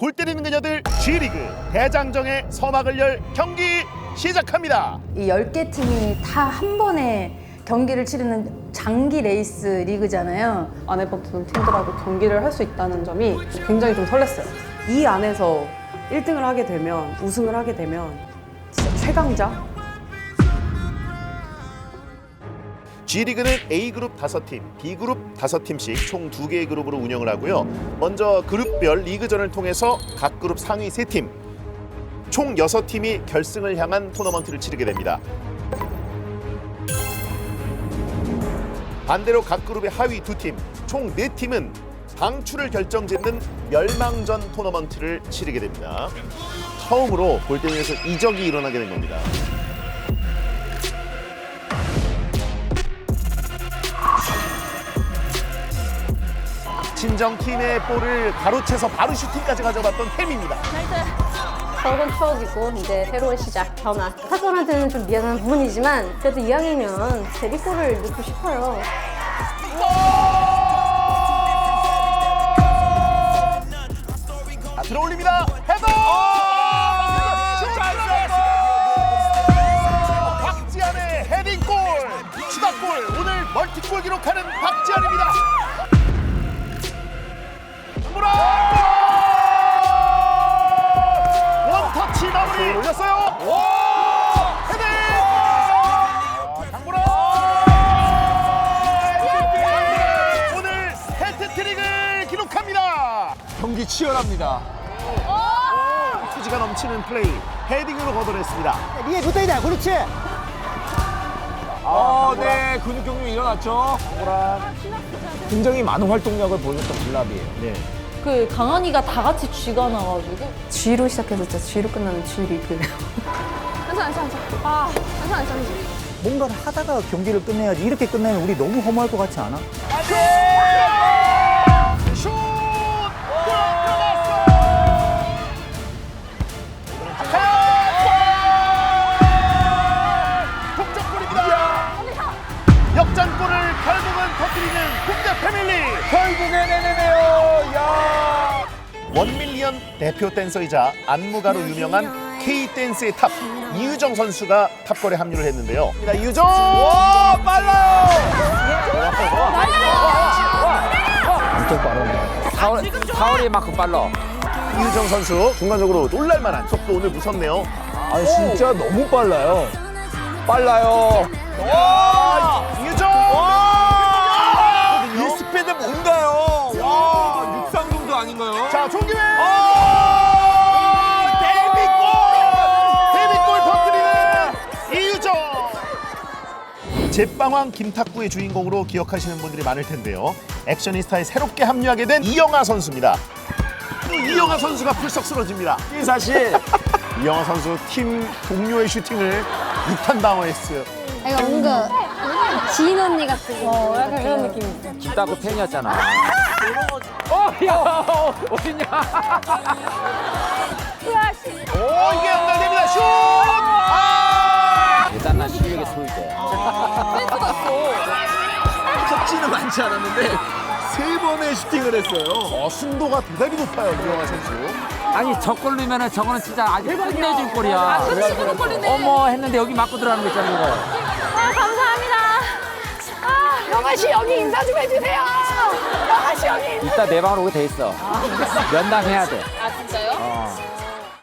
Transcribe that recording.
골 때리는 그녀들 G리그 대장정의 서막을 열 경기 시작합니다. 이 10개 팀이 다 한 번에 경기를 치르는 장기 레이스 리그잖아요. 안 해봤던 팀들하고 경기를 할 수 있다는 점이 굉장히 좀 설렜어요. 이 안에서 1등을 하게 되면 우승을 하게 되면 진짜 최강자? G리그는 A그룹 5팀, B그룹 5팀씩 총 2개의 그룹으로 운영을 하고요. 먼저 그룹별 리그전을 통해서 각 그룹 상위 3팀, 총 6팀이 결승을 향한 토너먼트를 치르게 됩니다. 반대로 각 그룹의 하위 2팀, 총 4팀은 방출을 결정짓는 멸망전 토너먼트를 치르게 됩니다. 처음으로 골대에서 이적이 일어나게 된 겁니다. 친정 팀의 볼을 가로채서 바로 슈팅까지 가져갔던 햄입니다. 새로운 추억이고 이제 새로운 시작, 변화. 타선한테는 좀 미안한 부분이지만 그래도 이왕이면 데뷔골을 넣고 싶어요. 자, 들어올립니다. 헤더! 박지한의 헤딩골! 추가골! 오늘 멀티골 기록하는 박지한입니다. 무라! 원터치 마무리 올렸어요. 헤딩! 강무라! 오늘 해트트릭을 기록합니다. 경기 치열합니다. 투지가 넘치는 플레이 헤딩으로 걷어냈습니다. 리에 붙어있다. 그렇지. 어, 네. 근육 경련 일어났죠. 굉장히 많은 활동량을 보여줬던 블랍이에요. 네. 그 강한이가 다 같이 쥐가 나가지고 G로 시작해서 진짜 G로 끝나는 G 리그. 뭔가를 하다가 경기를 끝내야지 이렇게 끝내면 우리 너무 허무할 것 같지 않아? 역전골을 터뜨리는 국대 패밀리. 결국에 내내네요. 야. 원밀리언 대표 댄서이자 안무가로 유명한 K-댄스의 탑 이유정 선수가 탑골에 합류를 했는데요. 자, 이유정! 와, 빨라요. 엄청 빠르네. 사월, 사월이 만큼 빨라. 이유정 선수 중간적으로 놀랄만한 속도 오늘 무섭네요. 아, 진짜 너무 빨라요. 빨라요. 와, 제빵왕 김탁구의 주인공으로 기억하시는 분들이 많을 텐데요. 액션이스타에 새롭게 합류하게 된 이영하 선수입니다. 또 이영하 선수가 풀썩 쓰러집니다. 이 사실 이영하 선수 팀 동료의 슈팅을 유탄당했어요. 이거 뭔가 지인 언니 같은 거 약간 그런 느낌. 김따구 팬이었잖아. 어, 야, 어딨냐? 섭지는 많지 않았는데 세 번의 슈팅을 했어요. 어, 순도가 대단히 높아요, 이영하 선수. 아니, 저골 넣으면은 저거는 진짜 아주 끝내줄 골이야. 아, 끝내주는 골이네. 어머, 했는데 여기 맞고 들어가는 거 있잖아, 이거. 아 감사합니다. 아 영아 씨 여기 인사 좀 해주세요. 영아 씨 여기. 이따 내 방으로 오게 돼 있어. 면담해야 돼. 아 진짜요? 어.